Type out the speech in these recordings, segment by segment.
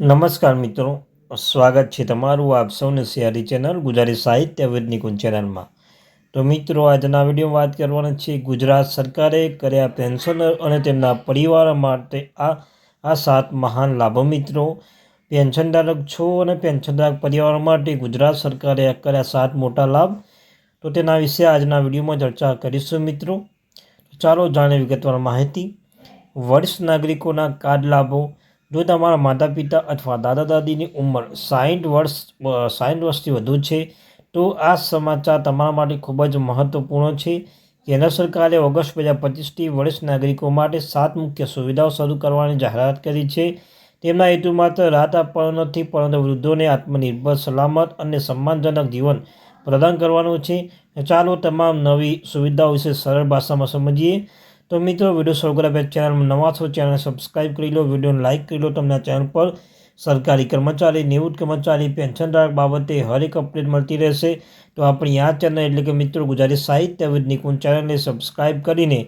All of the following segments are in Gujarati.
નમસ્કાર મિત્રો, સ્વાગત છે તમારું આપ સૌને સિયારી ચેનલ ગુજરાતી સાહિત્ય નિકુંજ ચેનલમાં. તો મિત્રો, આજના વીડિયો વાત કરવાના છે ગુજરાત સરકારે કર્યા પેન્શનર અને તેમના પરિવાર માટે આ આ સાત મહાન લાભો. મિત્રો, પેન્શનધારક છો અને પેન્શનધારક પરિવાર માટે ગુજરાત સરકારે કર્યા સાત મોટા લાભ. તો તેના વિશે આજના વિડીયોમાં ચર્ચા કરીશું મિત્રો. ચાલો જાણે વિગતવાર માહિતી. વરિષ્ઠ નાગરિકોના કાર્ડ લાભો જો તમારા માતા પિતા અથવા દાદા દાદીની ઉંમર સાઠ વર્ષ સાઠ વર્ષથી વધુ છે, તો આ સમાચાર તમારા માટે ખૂબ જ મહત્વપૂર્ણ છે કેન્દ્ર સરકારે ઓગસ્ટ બે હજાર પચીસથી વરિષ્ઠ નાગરિકો માટે સાત મુખ્ય સુવિધાઓ શરૂ કરવાની જાહેરાત કરી છે. તેમના હેતુ માત્ર રાહત આપવાનો નથી, પરંતુ વૃદ્ધોને આત્મનિર્ભર, સલામત અને સન્માનજનક જીવન પ્રદાન કરવાનું છે. ચાલો તમામ નવી સુવિધાઓ વિશે સરળ ભાષામાં સમજીએ. તો મિત્રો, વીડિયો શરૂ કર્યા પહેલાં ચેનલમાં નવા છો ચેનલ સબસ્ક્રાઈબ કરી લો, વિડીયોને લાઇક કરી લો, તમને ચેનલ પર સરકારી કર્મચારી, નિવૃત્ત કર્મચારી પેન્શનધારક બાબતે હરેક અપડેટ મળતી રહેશે. તો આપણી આ ચેનલ એટલે કે મિત્રો, ગુજરાતી સાહિત્ય વિદ નિકુંજ ચેનલને સબસ્ક્રાઈબ કરીને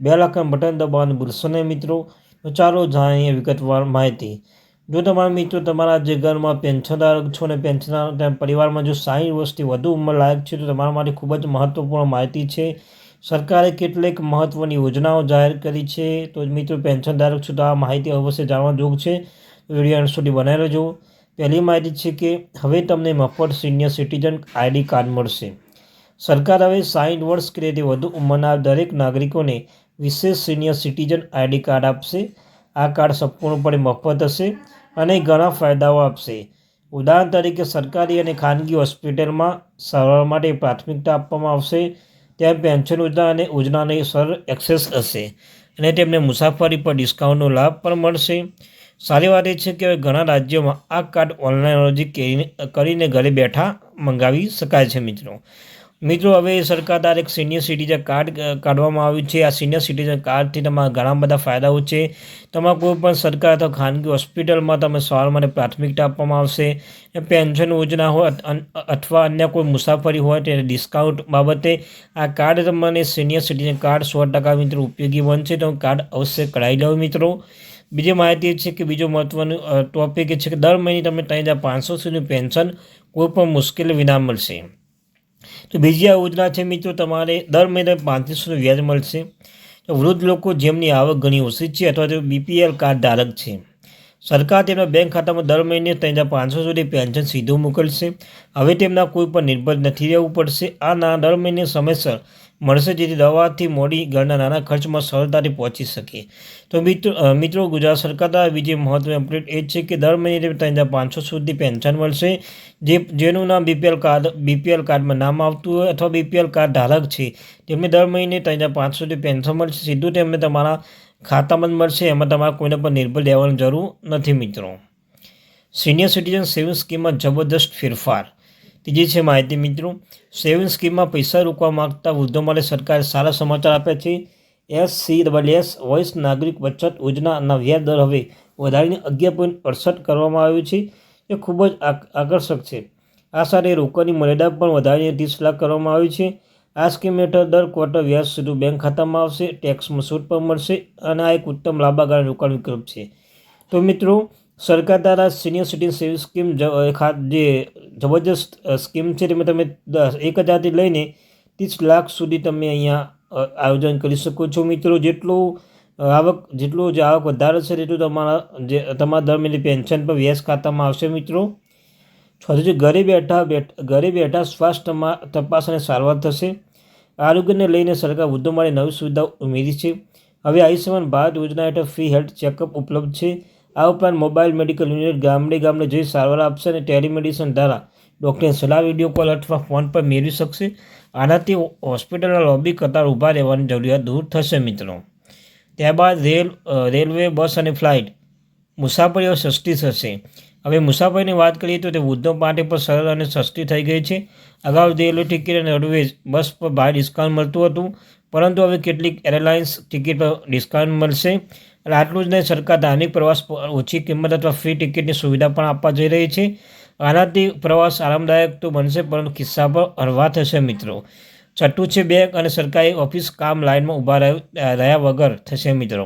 બે લાખનું બટન દબાવવાનું ભૂલશો નહીં મિત્રો. તો ચાલો જાણીએ વિગતવાર માહિતી. જો તમારા મિત્રો, તમારા જે ઘરમાં પેન્શનધારક છો અને પેન્શનધારક પરિવારમાં જો સાહીઠ વર્ષથી વધુ ઉંમર લાયક છે, તો તમારા માટે ખૂબ જ મહત્ત્વપૂર્ણ માહિતી છે. સરકારે કેટલીક મહત્ત્વની યોજનાઓ જાહેર કરી છે. તો મિત્રો, પેન્શનધારક છો તો આ માહિતી અવશ્ય જાણવા જોગ છે. વીડિયો અંત સુધી બનાવી લેજો પહેલી માહિતી છે કે હવે તમને મફત સિનિયર સિટીઝન આઈડી કાર્ડ મળશે. સરકાર હવે સાઠ વર્ષ કે વધુ ઉંમરના દરેક નાગરિકોને વિશેષ સિનિયર સિટીઝન આઈડી કાર્ડ આપશે. આ કાર્ડ સંપૂર્ણપણે મફત હશે અને ઘણા ફાયદાઓ આપશે. ઉદાહરણ તરીકે સરકારી અને ખાનગી હોસ્પિટલમાં સારવાર માટે પ્રાથમિકતા આપવામાં આવશે. ત્યાં પેન્શન યોજના અને યોજનાની સર એક્સેસ હશે અને તેમને મુસાફરી પર ડિસ્કાઉન્ટનો લાભ પણ મળશે. સારી વાત એ છે કે ઘણા રાજ્યોમાં આ કાર્ડ ઓનલાઈન અરજી કરીને ઘરે બેઠા મંગાવી શકાય છે મિત્રો. મિત્રો, હવે સરકાર દ્વારા એક સિનિયર સિટીઝન કાર્ડ કાઢવામાં આવ્યું છે. આ સિનિયર સિટીઝન કાર્ડથી તમારા ઘણા બધા ફાયદાઓ છે. તમારા કોઈ પણ સરકાર અથવા ખાનગી હોસ્પિટલમાં તમે સવાર માટે પ્રાથમિકતા આપવામાં આવશે. પેન્શન યોજના હોય અથવા અન્ય કોઈ મુસાફરી હોય તેને ડિસ્કાઉન્ટ બાબતે આ કાર્ડ તમને સિનિયર સિટીઝન કાર્ડ સો ટકા મિત્રો ઉપયોગી બનશે. તો કાર્ડ અવશ્ય કઢાવી લો મિત્રો. બીજી માહિતી છે કે બીજો મહત્ત્વનું ટોપિક એ છે કે દર મહિને તમે ત્રણ હજાર પાંચસો સુધીનું પેન્શન કોઈ પણ મુશ્કેલી વિના મળશે. તો બીજી આ યોજના છે મિત્રો, તમારે દર મહિને પાંત્રીસોનું વ્યાજ મળશે. વૃદ્ધ લોકો જેમની આવક ઘણી ઓછી છે અથવા તો બીપીએલ કાર્ડ ધારક છે. સરકાર તેમના બેંક ખાતામાં દર મહિને ત્રણ પાંચસો સુધી પેન્શન સીધું મોકલશે. હવે તેમના કોઈ પર નિર્ભર નથી રહેવું પડશે. આ ના દર મહિને સમયસર મળશે જેથી દવાથી મોડી ઘરના નાના ખર્ચમાં સરળતાથી પહોંચી શકે. તો મિત્રો મિત્રો, ગુજરાત સરકાર દ્વારા બીજી મહત્વની અપડેટ એ છે કે દર મહિને ત્રણ હજાર પાંચસો સુધી પેન્શન મળશે. જે, જેનું નામ બીપીએલ કાર્ડ, બીપીએલ કાર્ડમાં નામ આવતું હોય અથવા બીપીએલ કાર્ડ ધારક છે, તેમને દર મહિને ત્રણ હજાર પાંચસો સુધી પેન્શન મળશે. સીધું તેમને તમારા ખાતામાં મળશે. એમાં તમારે કોઈને પણ નિર્ભર લેવાની જરૂર નથી, મિત્રો. સિનિયર સિટીઝન સેવિંગ સ્કીમમાં જબરદસ્ત ફેરફાર. ત્રીજી છે માહિતી મિત્રો સેવિંગ સ્કીમમાં પૈસા રોકવા માગતા વૃદ્ધો માટે સરકારે સારા સમાચાર આપ્યા છે. એસ સી ડબલ એસ વોઇસ નાગરિક બચત યોજનાના વ્યાજ દર હવે વધારીને અગિયાર પોઈન્ટ અડસઠ કરવામાં આવ્યું છે. એ ખૂબ જ આકર્ષક છે. આ સાથે રોકડની મર્યાદા પણ વધારીને ત્રીસ લાખ કરવામાં આવી છે. આ સ્કીમ હેઠળ દર ક્વાર્ટર વ્યાજ સીધું બેંક ખાતામાં આવશે ટેક્સમાં છૂટ પણ મળશે અને આ એક ઉત્તમ લાંબાગાળા રોકાણ વિકલ્પ છે. તો મિત્રો સરકાર દ્વારા સિનિયર સિટીઝન સેવિંગ સ્કીમ જે જબરજસ્ત સ્કીમ છે, તેમાં તમે એક હજારથી લઈને ત્રીસ લાખ સુધી તમે અહીંયા આયોજન કરી શકો છો. મિત્રો, જેટલું આવક, જેટલું જે આવક વધારે છે, તેટલું તમારા, જે, તમારા દર મહિને પેન્શન પર વ્યાજ ખાતામાં આવશે. મિત્રો છોથી ઘરે બેઠા ઘરે બેઠા સ્વાસ્થ્યમાં તપાસ અને સારવાર થશે. આરોગ્યને લઈને સરકાર વૃદ્ધો માટે નવી સુવિધાઓ ઉમેરી છે. હવે આયુષ્યમાન ભારત યોજના હેઠળ ફ્રી હેલ્થ ચેકઅપ ઉપલબ્ધ છે. આ ઉપરાંત મોબાઈલ મેડિકલ યુનિટ ગામડે ગામડે જઈ સારવાર આપશે અને ટેલિમેડિસિન દ્વારા ડૉક્ટરની સલાહ વીડિયો કોલ અથવા ફોન પર મેળવી શકશે. આનાથી હોસ્પિટલના લોબી કતાર ઊભા રહેવાની જરૂરિયાત દૂર થશે મિત્રો. ત્યારબાદ રેલ રેલવે, બસ અને ફ્લાઇટ. મુસાફરીઓ સસ્તી થશે. હવે મુસાફરીની વાત કરીએ તો તે વૃદ્ધો માટે પણ સરળ અને સસ્તી થઈ ગઈ છે. અગાઉ રેલવે ટિકિટ અને રોડવેઝ બસ પર ભારે ડિસ્કાઉન્ટ મળતું હતું. પરંતુ હવે કેટલીક એરલાઇન્સ ટિકિટ પર ડિસ્કાઉન્ટ મળશે. અને આટલું જ નહીં, સરકાર ધાર્મિક પ્રવાસ ઓછી કિંમત અથવા ફ્રી ટિકિટની સુવિધા પણ આપવા જઈ રહી છે. આનાથી પ્રવાસ આરામદાયક તો બનશે, પરંતુ ખિસ્સા પર હળવા થશે મિત્રો. છઠ્ઠું છે બેંક અને સરકારી ઓફિસ કામ લાઇનમાં ઊભા રહ્યા વગર થશે મિત્રો.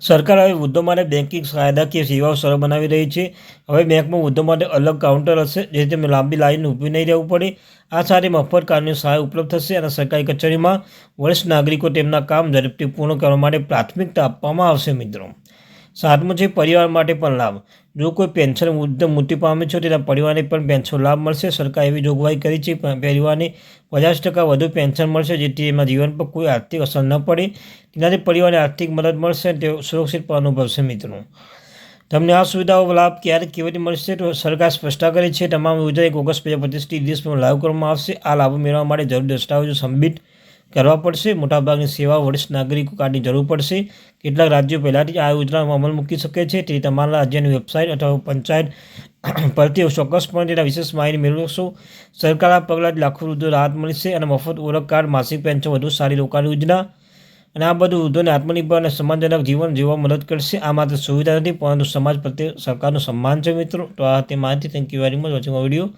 સરકાર હવે વૃદ્ધો માટે બેન્કિંગ કાયદાકીય સેવાઓ સરળ બનાવી રહી છે. હવે બેંકમાં વૃદ્ધો માટે અલગ કાઉન્ટર હશે, જેથી તેમને લાંબી લાઈન ઊભી નહીં રહેવું પડે. આ સાથે મફત કાનૂની સહાય ઉપલબ્ધ થશે અને સરકારી કચેરીમાં વરિષ્ઠ નાગરિકો તેમના કામ ઝડપથી પૂર્ણ કરવા માટે પ્રાથમિકતા આપવામાં આવશે મિત્રો. સાતમું છે, પરિવાર માટે પણ લાભ. જો કોઈ પેન્શન વૃદ્ધ મૃત્યુ પામે છે તો તેના પરિવારને પણ પેન્શન લાભ મળશે. સરકાર એવી જોગવાઈ કરી છે પરિવારને પચાસ ટકા વધુ પેન્શન મળશે, જેથી એમાં જીવન પર કોઈ આર્થિક અસર ન પડે. તેનાથી પરિવારને આર્થિક મદદ મળશે અને તેઓ સુરક્ષિત પણ અનુભવશે મિત્રો. તમને આ સુવિધાઓ લાભ ક્યારે કેવી રીતે મળશે, તો સરકાર સ્પષ્ટતા કરી છે. તમામ યોજના એક ઓગસ્ટ બે હજાર પચીસથી દિવસમાં લાગુ કરવામાં આવશે. આ લાભો મેળવવા માટે જરૂરી દસ્તાવેજો સબમિટ કરવા પડશે. મોટાભાગની સેવા વરિષ્ઠ નાગરિકો કાર્ડની જરૂર પડશે. કેટલાક રાજ્યો પહેલાંથી આ યોજનામાં અમલ મૂકી શકે છે. તે તમારા રાજ્યની વેબસાઇટ અથવા પંચાયત પરથી ચોક્કસપણે તેના વિશેષ માહિતી મેળવશો. સરકાર આ પગલાં લાખો વૃદ્ધો રાહત મળશે અને મફત ઓળખ કાર્ડ, માસિક પેન્શન, વધુ સારી રોકાણ યોજના અને આ બધું વૃદ્ધોને આત્મનિર્ભર અને સન્માનજનક જીવન જીવવા મદદ કરશે. આ માત્ર સુવિધા નથી, પરંતુ સમાજ પ્રત્યે સરકારનું સન્માન છે મિત્રો. તો આ તે માહિતી. Thank you very much watching video